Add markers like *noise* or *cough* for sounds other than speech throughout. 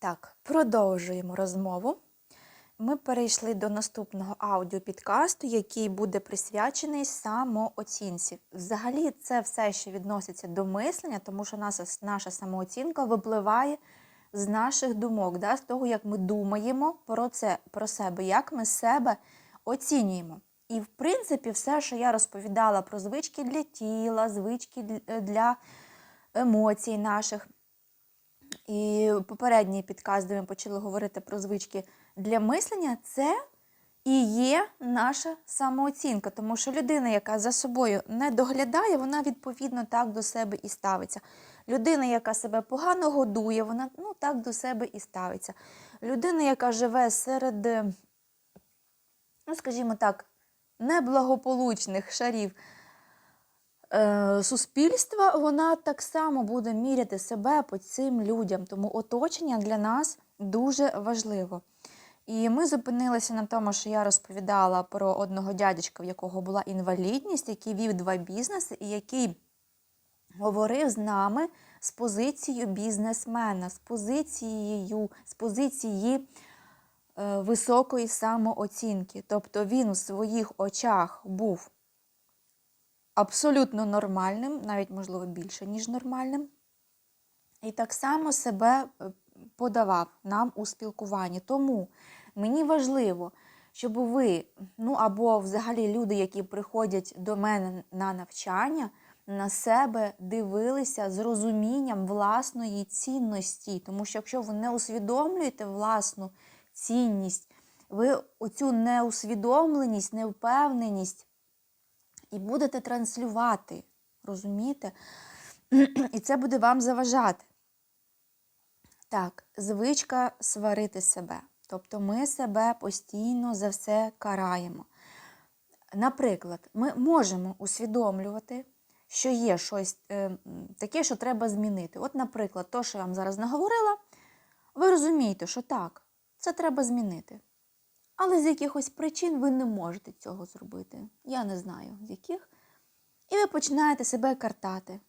Так, продовжуємо розмову. Ми перейшли до наступного аудіопідкасту, який буде присвячений самооцінці. Взагалі, це все, що відноситься до мислення, тому що наша, наша самооцінка випливає з наших думок, да, з того, як ми думаємо про це, про себе, як ми себе оцінюємо. І, в принципі, все, що я розповідала про звички для тіла, звички для емоцій наших. І попередній підкаст, де ми почали говорити про звички для мислення, це і є наша самооцінка. Тому що людина, яка за собою не доглядає, вона відповідно так до себе і ставиться. Людина, яка себе погано годує, вона ну, так до себе і ставиться. Людина, яка живе серед, ну, скажімо так, неблагополучних шарів суспільства, вона так само буде міряти себе по цим людям. Тому оточення для нас дуже важливо. І ми зупинилися на тому, що я розповідала про одного дядечка, в якого була інвалідність, який вів два бізнеси, і який говорив з нами з позицією бізнесмена, з позицією, з позиції е, високої самооцінки. Тобто він у своїх очах був абсолютно нормальним, навіть, можливо, більше, ніж нормальним. І так само себе е, подавав нам у спілкуванні. Тому мені важливо, щоб ви, ну або взагалі люди, які приходять до мене на навчання, на себе дивилися з розумінням власної цінності. Тому що якщо ви не усвідомлюєте власну цінність, ви оцю неусвідомленість, невпевненість і будете транслювати, розумієте? І це буде вам заважати. Так, звичка сварити себе. Тобто ми себе постійно за все караємо. Наприклад, ми можемо усвідомлювати, що є щось е, таке, що треба змінити. От, наприклад, то, що я вам зараз наговорила, ви розумієте, що так, це треба змінити. Але з якихось причин ви не можете цього зробити. Я не знаю, з яких. І ви починаєте себе картати.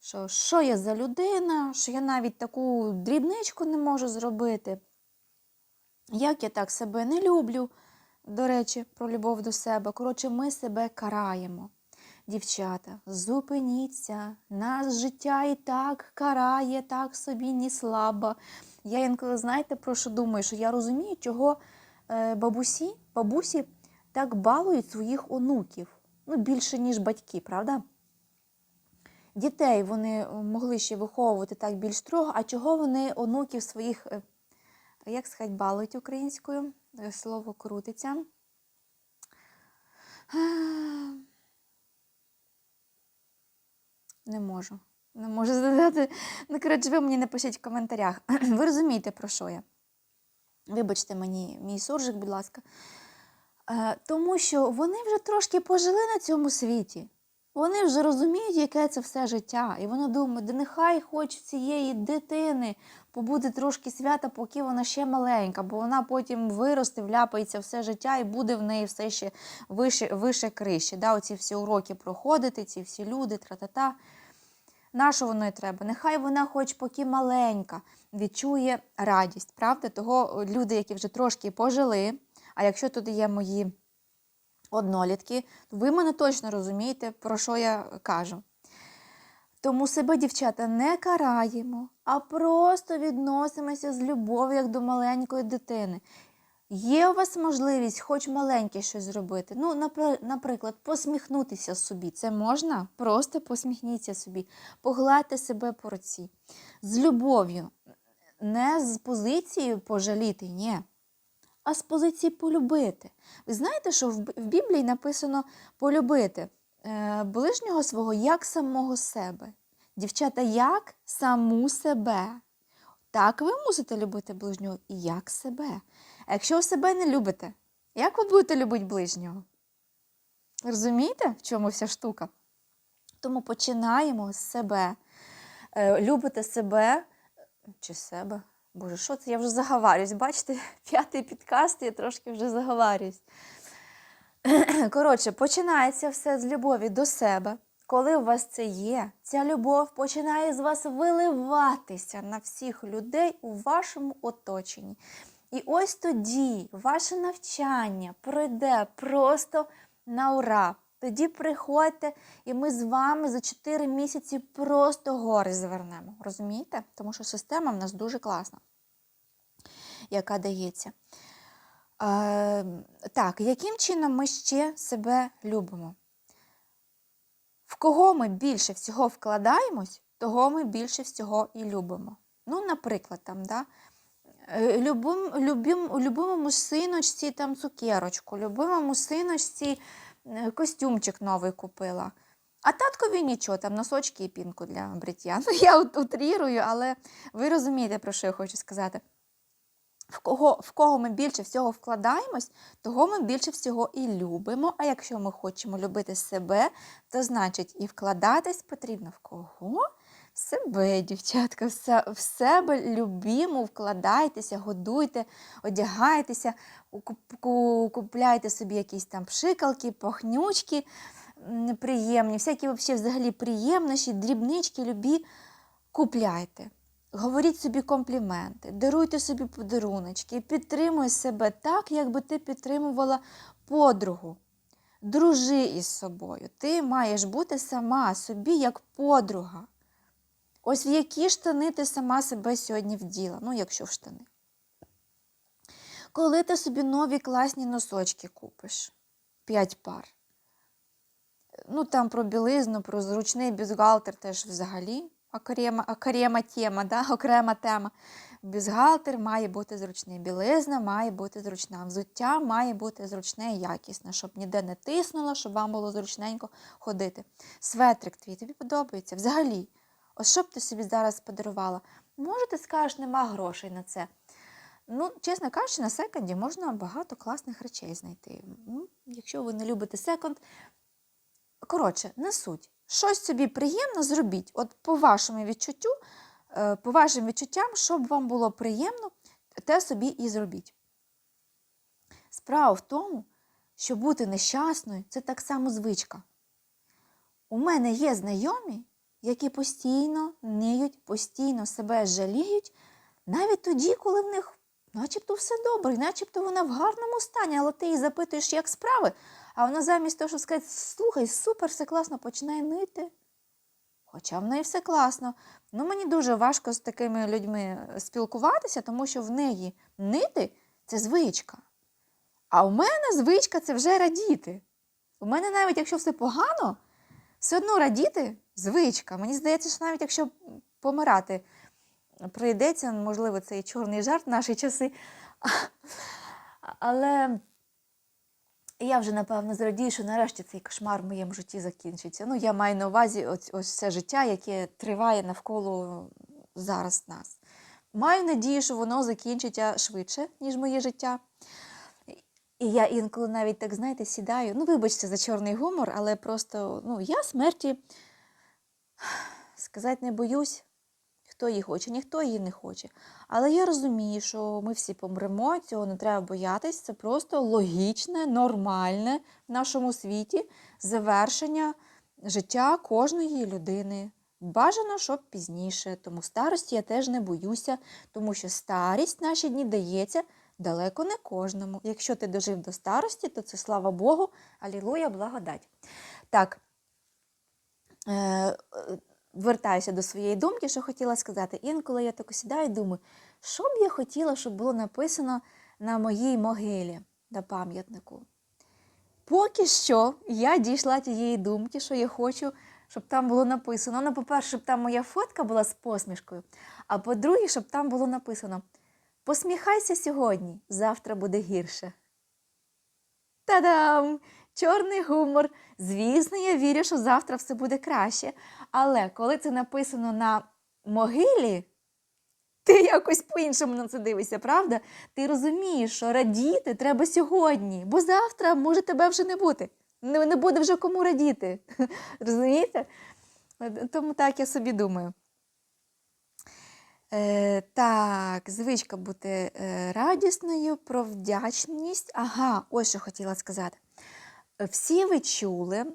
Що, що я за людина, що я навіть таку дрібничку не можу зробити. Як я так себе не люблю, до речі, про любов до себе. Коротше, ми себе караємо. Дівчата, зупиніться, нас життя і так карає, так собі ні слабо. Я інколи, знаєте, про що думаю? Що я розумію, чого е, бабусі, бабусі так балують своїх онуків. Ну, більше, ніж батьки, правда? Дітей вони е, могли ще виховувати так більш строго, а чого вони онуків своїх, е, як сказати, балують українською? Слово крутиться. Не можу. Не можу задати. Ну, коротше, ви мені напишіть в коментарях. *clears throat* Ви розумієте, про що я? Вибачте мені, мій суржик, будь ласка. Е, тому що вони вже трошки пожили на цьому світі. Вони вже розуміють, яке це все життя. І вони думають, да нехай хоч цієї дитини побуде трошки свята, поки вона ще маленька, бо вона потім виросте, вляпається все життя і буде в неї все ще вище, вище криші. Да? Оці всі уроки проходити, ці всі люди, тра-та-та. Нащо воно й треба? Нехай вона, хоч поки маленька, відчує радість. Правда? Того люди, які вже трошки пожили, а якщо тут є мої однолітки, то ви мене точно розумієте, про що я кажу. Тому себе, дівчата, не караємо, а просто відносимося з любов'ю, як до маленької дитини. Є у вас можливість хоч маленьке щось зробити. Ну, наприклад, посміхнутися собі. Це можна? Просто посміхніться собі, погладьте себе по руці. З любов'ю, не з позиції пожаліти, ні, а з позиції полюбити. Ви знаєте, що в Біблії написано полюбити е, ближнього свого як самого себе. Дівчата, як саму себе. Так ви мусите любити ближнього і як себе. А якщо ви себе не любите, як ви будете любити ближнього? Розумієте, в чому вся штука? Тому починаємо з себе. Е, Любите себе чи себе. Боже, що це? Я вже заговарююсь. Бачите, *laughs* п'ятий підкаст, я трошки вже заговарююсь. *clears throat* Коротше, починається все з любові до себе. коли у вас це є, ця любов починає з вас виливатися на всіх людей у вашому оточенні. І ось тоді ваше навчання пройде просто на ура. Тоді приходьте, і ми з вами за 4 місяці просто гори звернемо. Розумієте? Тому що система в нас дуже класна, яка дається. Е, так, яким чином ми ще себе любимо? В кого ми більше всього вкладаємось, того ми більше всього і любимо. Ну, наприклад, там, да, любим, любим, любимому синочці там цукерочку, любимому синочці е, костюмчик новий купила. А таткові нічого, там носочки і пінку для бриття. *laughs* Ну, я ут- утрірую, але ви розумієте, про що я хочу сказати. В кого, в кого ми більше всього вкладаємось, того ми більше всього і любимо. А якщо ми хочемо любити себе, то значить і вкладатись потрібно в кого? В себе, дівчатка, в се- в себе любімо, вкладайтеся, годуйте, одягайтеся, куп- купляйте собі якісь там пшикалки, пахнючки приємні, всякі взагалі приємнощі, дрібнички, любі, купляйте. Говоріть собі компліменти, даруйте собі подаруночки, підтримуй себе так, якби ти підтримувала подругу. Дружи із собою. Ти маєш бути сама собі як подруга. Ось в які штани ти сама себе сьогодні вділа, ну, якщо в штани. Коли ти собі нові класні носочки купиш, 5 пар. Ну, там про білизну, про зручний бюстгальтер теж взагалі окрема, окрема тема, да? *laughs* окрема тема. Бюстгальтер має бути зручний, білизна має бути зручна, взуття має бути зручне і якісне, щоб ніде не тиснуло, щоб вам було зручненько ходити. Светрик твій тобі подобається взагалі. Ось що б ти собі зараз подарувала? Може, ти скажеш, нема грошей на це. Ну, чесно кажучи, на секонді можна багато класних речей знайти. Ну, якщо ви не любите секонд, коротше, не суть. Щось собі приємно зробіть. От по вашому відчуттю, е, по вашим відчуттям, щоб вам було приємно, те собі і зробіть. Справа в тому, що бути нещасною це так само звичка. У мене є знайомі, які постійно ниють, постійно себе жаліють, навіть тоді, коли в них начебто все добре, начебто вона в гарному стані, але ти її запитуєш, як справи, а вона замість того, щоб сказати, слухай, супер, все класно, починає нити. Хоча в неї все класно. Ну, мені дуже важко з такими людьми спілкуватися, тому що в неї нити це звичка. А у мене звичка це вже радіти. У мене навіть якщо все погано, все одно радіти звичка. Мені здається, що навіть якщо помирати прийдеться, можливо, це і чорний жарт в наші часи. Але я вже, напевно, зрадію, що нарешті цей кошмар в моєму житті закінчиться. Ну, я маю на увазі ось, ось це життя, яке триває навколо зараз нас. Маю надію, що воно закінчиться швидше, ніж моє життя. І я інколи навіть так, знаєте, сідаю. Ну, вибачте за чорний гумор, але просто ну, я смерті сказати не боюсь, хто її хоче, ніхто її не хоче. Але я розумію, що ми всі помремо, цього не треба боятись. Це просто логічне, нормальне в нашому світі завершення життя кожної людини. Бажано, щоб пізніше. Тому старості я теж не боюся, тому що старість наші дні дається далеко не кожному. Якщо ти дожив до старості, то це слава Богу, алілуя, благодать. Так, вертаюся до своєї думки, що хотіла сказати. Інколи я так сідаю і думаю, що б я хотіла, щоб було написано на моїй могилі, на пам'ятнику. Поки що я дійшла тієї думки, що я хочу, щоб там було написано. Ну, по-перше, щоб там моя фотка була з посмішкою, а по-друге, щоб там було написано: Посміхайся сьогодні, завтра буде гірше. Та-дам! Чорний гумор. Звісно, я вірю, що завтра все буде краще. Але коли це написано на могилі, ти якось по-іншому на це дивишся, правда? Ти розумієш, що радіти треба сьогодні, бо завтра може тебе вже не бути. Не, буде вже кому радіти. *laughs* Розумієте? Тому так я собі думаю. Е, так, звичка бути е, радісною, про вдячність. Ага, ось що хотіла сказати. Всі ви чули,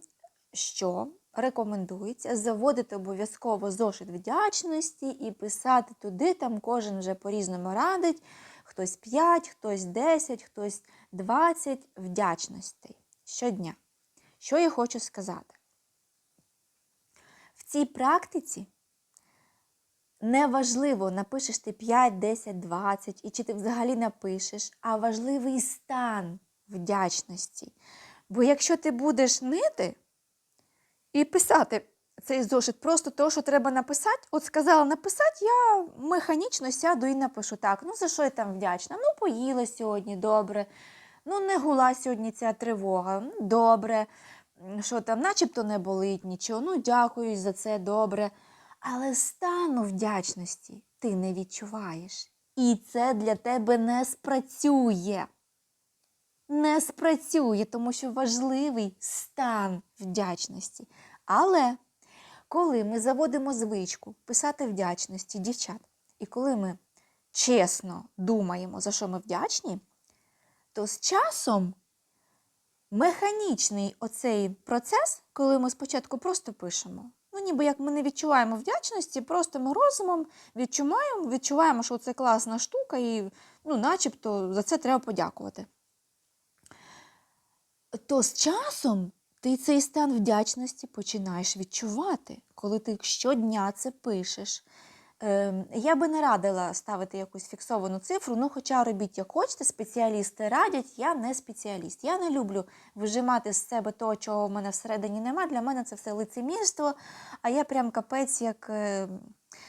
що рекомендується заводити обов'язково зошит вдячності і писати туди, там кожен вже по-різному радить. Хтось 5, хтось 10, хтось 20 вдячностей щодня. Що я хочу сказати? В цій практиці неважливо, напишеш ти 5, 10, 20, і чи ти взагалі напишеш, а важливий стан вдячності. Бо якщо ти будеш нити і писати цей зошит, просто то, що треба написати, от сказала написати, я механічно сяду і напишу так. Ну, за що я там вдячна? Ну, поїла сьогодні, добре. Ну, не гула сьогодні ця тривога. ну, Добре. Що там, начебто не болить нічого. Ну, дякую за це, добре. Але стану вдячності ти не відчуваєш. І це для тебе не спрацює. Не спрацює, тому що важливий стан вдячності. Але коли ми заводимо звичку писати вдячності дівчат, і коли ми чесно думаємо, за що ми вдячні, то з часом механічний оцей процес, коли ми спочатку просто пишемо, ну ніби як ми не відчуваємо вдячності, просто ми розумом відчуваємо, відчуваємо, що це класна штука, і ну, начебто за це треба подякувати. То з часом ти цей стан вдячності починаєш відчувати, коли ти щодня це пишеш. Ем, Я би не радила ставити якусь фіксовану цифру, ну хоча робіть як хочете, спеціалісти радять, я не спеціаліст. Я не люблю вижимати з себе того, чого в мене всередині нема. Для мене це все лицемірство, а я прям капець як е,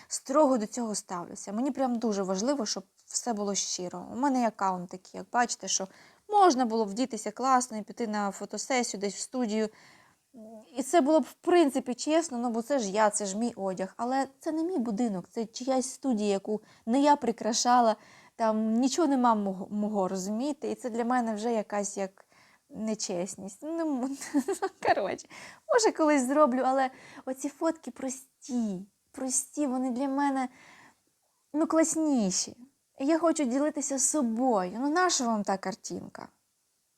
строго до цього ставлюся. Мені прям дуже важливо, щоб все було щиро. У мене аккаунт такий, як бачите, що можна було вдітися класно і піти на фотосесію десь в студію. І це було б в принципі чесно, ну бо це ж я, це ж мій одяг. Але це не мій будинок, це чиясь студія, яку не я прикрашала, там нічого нема мого, мого розумієте? І це для мене вже якась як нечесність. Ну, *laughs* коротше, може, колись зроблю, але оці фотки прості, прості, вони для мене ну, класніші. Я хочу ділитися з собою. Ну, наша вам та картинка?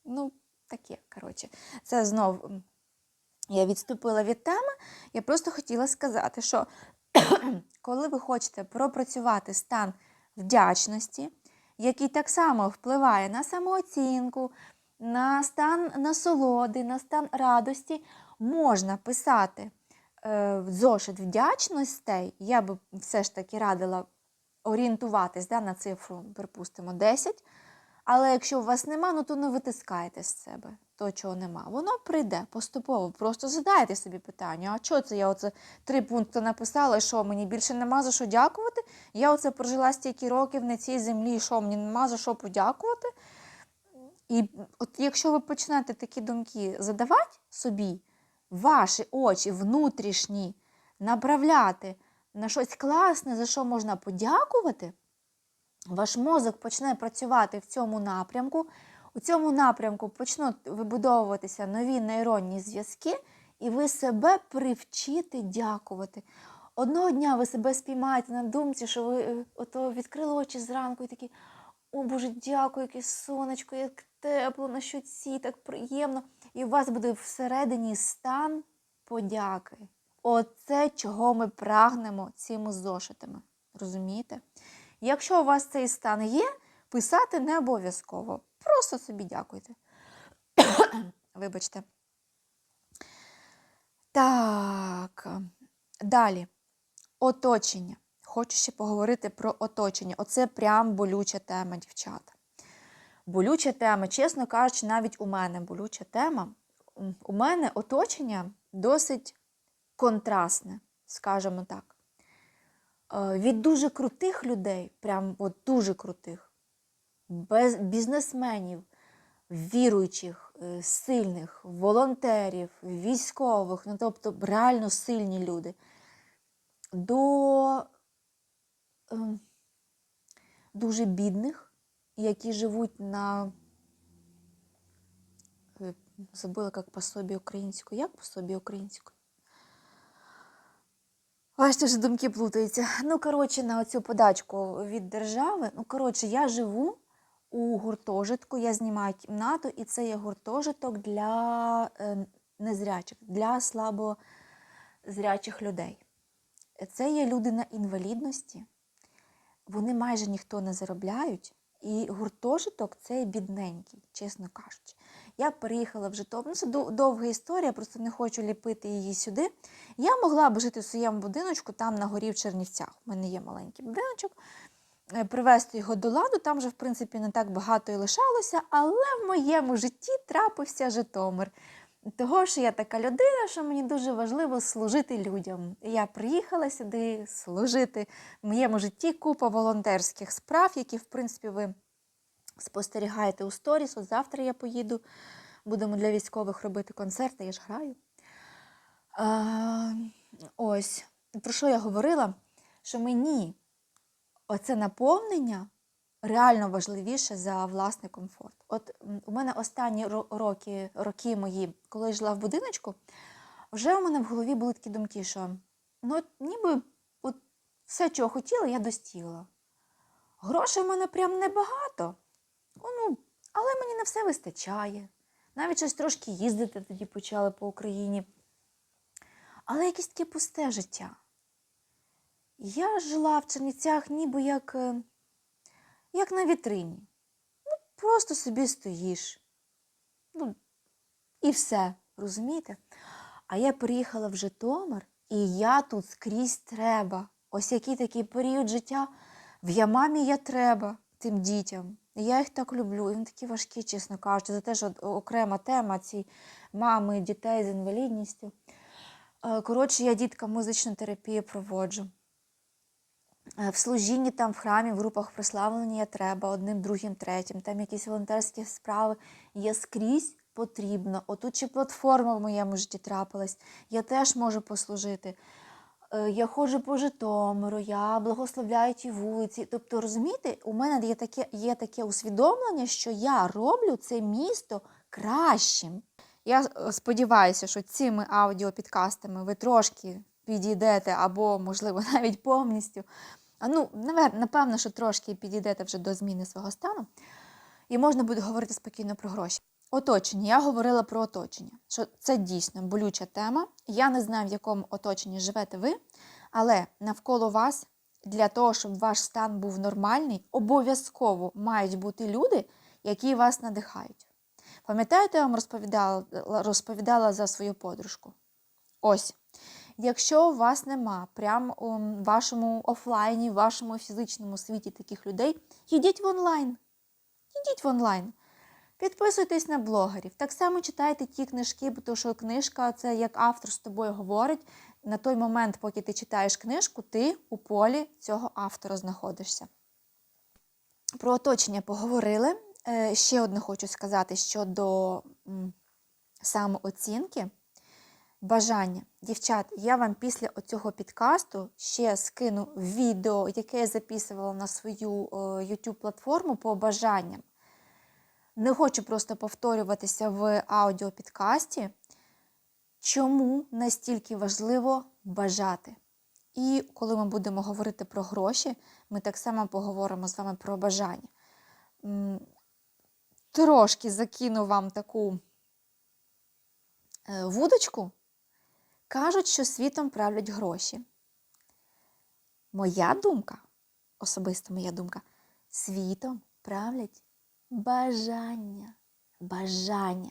Ну, таке, коротше. Це знов я відступила від теми. Я просто хотіла сказати, що *clears throat* коли ви хочете пропрацювати стан вдячності, який так само впливає на самооцінку, на стан насолоди, на стан радості, можна писати е, зошит вдячностей. Я би все ж таки радила орієнтуватись да, на цифру, припустимо, 10. Але якщо у вас нема, ну то не витискайте з себе то, чого нема. Воно прийде поступово. Просто задайте собі питання, а що це я оце три пункти написала, що мені більше нема за що дякувати? Я оце прожила стільки років на цій землі, що мені нема за що подякувати? І от якщо ви почнете такі думки задавати собі, ваші очі внутрішні направляти на щось класне, за що можна подякувати, ваш мозок почне працювати в цьому напрямку. У цьому напрямку почнуть вибудовуватися нові нейронні зв'язки, і ви себе привчите дякувати. Одного дня ви себе спіймаєте на думці, що ви е, ото відкрили очі зранку і такі, о Боже, дякую, яке сонечко, як тепло на щоці, так приємно. І у вас буде всередині стан подяки. Оце, чого ми прагнемо цими зошитами. Розумієте? Якщо у вас цей стан є, писати не обов'язково. Просто собі дякуйте. *coughs* Вибачте. Так. Далі. Оточення. Хочу ще поговорити про оточення. Оце прям болюча тема, дівчата. Болюча тема, чесно кажучи, навіть у мене болюча тема. У мене оточення досить контрастне, скажімо так. Е, Від дуже крутих людей, прям от дуже крутих, без бізнесменів, віруючих, е, сильних, волонтерів, військових, ну тобто реально сильні люди, до е, дуже бідних, які живуть на е, забула як пособі українською. Як пособі українською? Аж теж думки плутаються. Ну, коротше, на оцю подачку від держави. Ну, коротше, я живу у гуртожитку, я знімаю кімнату, і це є гуртожиток для е, незрячих, для слабо зрячих людей. Це є люди на інвалідності, вони майже ніхто не заробляють, і гуртожиток це бідненький, чесно кажучи. Я переїхала в Житомир, ну, це довга історія, просто не хочу ліпити її сюди. Я могла б жити в своєму будиночку там на горі в Чернівцях. У мене є маленький будиночок. е, Привести його до ладу, там вже, в принципі, не так багато і лишалося, але в моєму житті трапився Житомир. Того, що я така людина, що мені дуже важливо служити людям. Я приїхала сюди служити. В моєму житті купа волонтерських справ, які, в принципі, ви спостерігаєте у сторіс. От завтра я поїду, будемо для військових робити концерти, я ж граю. А, ось, про що я говорила? Що мені оце наповнення реально важливіше за власний комфорт. От у мене останні роки, роки мої, коли я жила в будиночку, вже у мене в голові були такі думки, що ну, от ніби от все, чого хотіла, я достігла. Грошей в мене прям небагато. Ну, але мені на все вистачає. Навіть щось трошки їздити тоді почали по Україні. Але якесь таке пусте життя. Я жила в Чернівцях ніби як, е, як на вітрині. Ну, просто собі стоїш. Ну, і все, розумієте? А я приїхала в Житомир, і я тут скрізь треба. Ось який такий період життя. В Ямамі я треба тим дітям. Я їх так люблю. І вони такі важкі, чесно кажучи. За те, що окрема тема ці мами дітей з інвалідністю. Е, Коротше, я діткам музичну терапію проводжу. Е, В служінні там в храмі, в групах прославлення треба одним, другим, третім. Там якісь волонтерські справи. Я скрізь потрібно. Отут чи платформа в моєму житті трапилась, я теж можу послужити. Е, Я ходжу по Житомиру, я благословляю ті вулиці. Тобто, розумієте, у мене є таке, є таке усвідомлення, що я роблю це місто кращим. Я е, сподіваюся, що цими аудіопідкастами ви трошки підійдете, або, можливо, *laughs* навіть повністю. Ну, напевно, що трошки підійдете вже до зміни свого стану, і можна буде говорити спокійно про гроші. Оточення. Я говорила про оточення, що це дійсно болюча тема. Я не знаю, в якому оточенні живете ви, але навколо вас для того, щоб ваш стан був нормальний, обов'язково мають бути люди, які вас надихають. Пам'ятаєте, я вам розповідала, розповідала за свою подружку? Ось. Якщо у вас нема прямо у вашому офлайні, в вашому фізичному світі таких людей, йдіть в онлайн. Йдіть в онлайн. Підписуйтесь на блогерів. Так само читайте ті книжки, бо що книжка це як автор з тобою говорить. На той момент, поки ти читаєш книжку, ти у полі цього автора знаходишся. Про оточення поговорили. Е, Ще одне хочу сказати щодо самооцінки. Бажання. Дівчат, я вам після цього підкасту ще скину відео, яке я записувала на свою е, YouTube платформу по бажанням. Не хочу просто повторюватися в аудіопідкасті, чому настільки важливо бажати. І коли ми будемо говорити про гроші, ми так само поговоримо з вами про бажання. Трошки закину вам таку е, вудочку. Кажуть, що світом правлять гроші. Моя думка, особиста моя думка, світом правлять бажання. Бажання.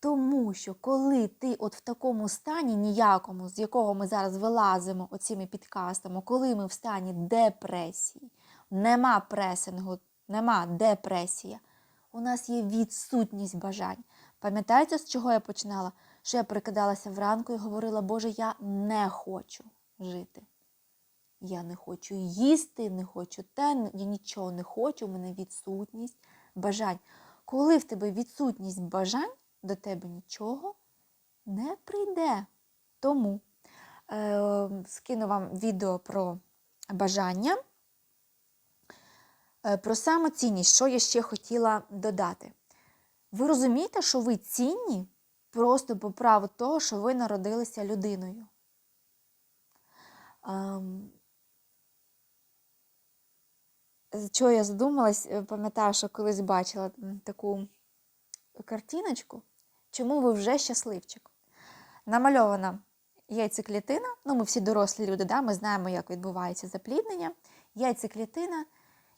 Тому що коли ти от в такому стані ніякому, з якого ми зараз вилазимо оціми підкастами, коли ми в стані депресії, нема пресингу, нема депресія, у нас є відсутність бажань. Пам'ятаєте, з чого я починала? Що я прикидалася вранку і говорила, Боже, я не хочу жити. Я не хочу їсти, не хочу те, я нічого не хочу, у мене відсутність бажань. Коли в тебе відсутність бажань, до тебе нічого не прийде. Тому е, скину вам відео про бажання, е, про самоцінність, що я ще хотіла додати. Ви розумієте, що ви цінні просто по праву того, що ви народилися людиною. Ем, чого я задумалась, е, пам'ятаю, що колись бачила таку картиночку, чому ви вже щасливчик. Намальована яйцеклітина. Ну, ми всі дорослі люди, да? ми знаємо, як відбувається запліднення. Яйцеклітина.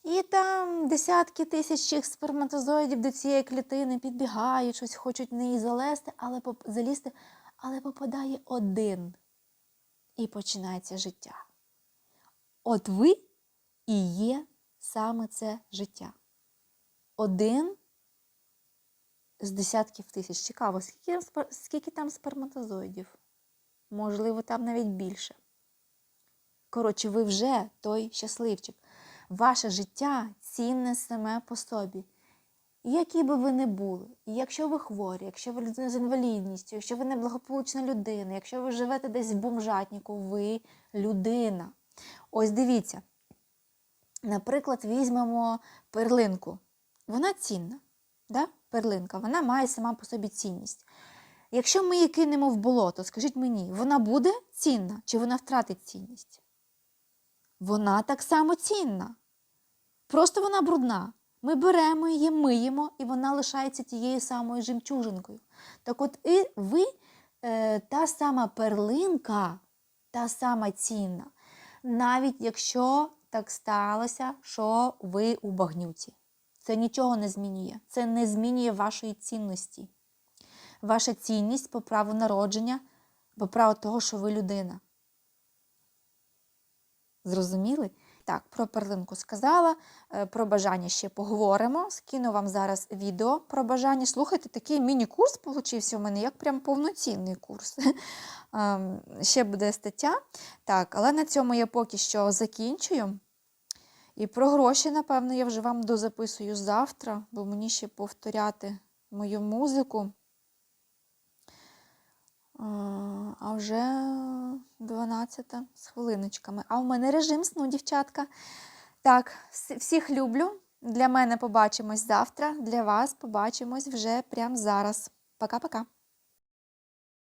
І там десятки тисяч сперматозоїдів до цієї клітини підбігають, щось хочуть в неї залезти, але залізти, але попадає один. І починається життя. От ви і є саме це життя. Один з десятків тисяч. Цікаво, скільки, там скільки там сперматозоїдів? Можливо, там навіть більше. Коротше, ви вже той щасливчик. Ваше життя цінне саме по собі. Які би ви не були, і якщо ви хворі, якщо ви людина з інвалідністю, якщо ви неблагополучна людина, якщо ви живете десь в бомжатнику, ви людина. Ось дивіться. Наприклад, візьмемо перлинку. Вона цінна. Да? Перлинка, вона має сама по собі цінність. Якщо ми її кинемо в болото, скажіть мені, вона буде цінна чи вона втратить цінність? Вона так само цінна. Просто вона брудна. Ми беремо її, миємо, і вона лишається тією самою жемчужинкою. Так от і ви е, та сама перлинка, та сама цінна, навіть якщо так сталося, що ви у багнюці. Це нічого не змінює. Це не змінює вашої цінності. Ваша цінність по праву народження, по праву того, що ви людина. Зрозуміли? Так, про перлинку сказала, е, про бажання ще поговоримо. Скину вам зараз відео про бажання. Слухайте, такий міні-курс получився у мене, як прям повноцінний курс. *laughs* Ем, Ще буде стаття. Так, але на цьому я поки що закінчую. І про гроші, напевно, я вже вам дозаписую завтра, бо мені ще повторяти мою музику. А, вже 12 з хвилиночками. А у мене режим сну, дівчатка. Так, всіх люблю. Для мене побачимось завтра. Для вас побачимось вже прямо зараз. Пока-пока.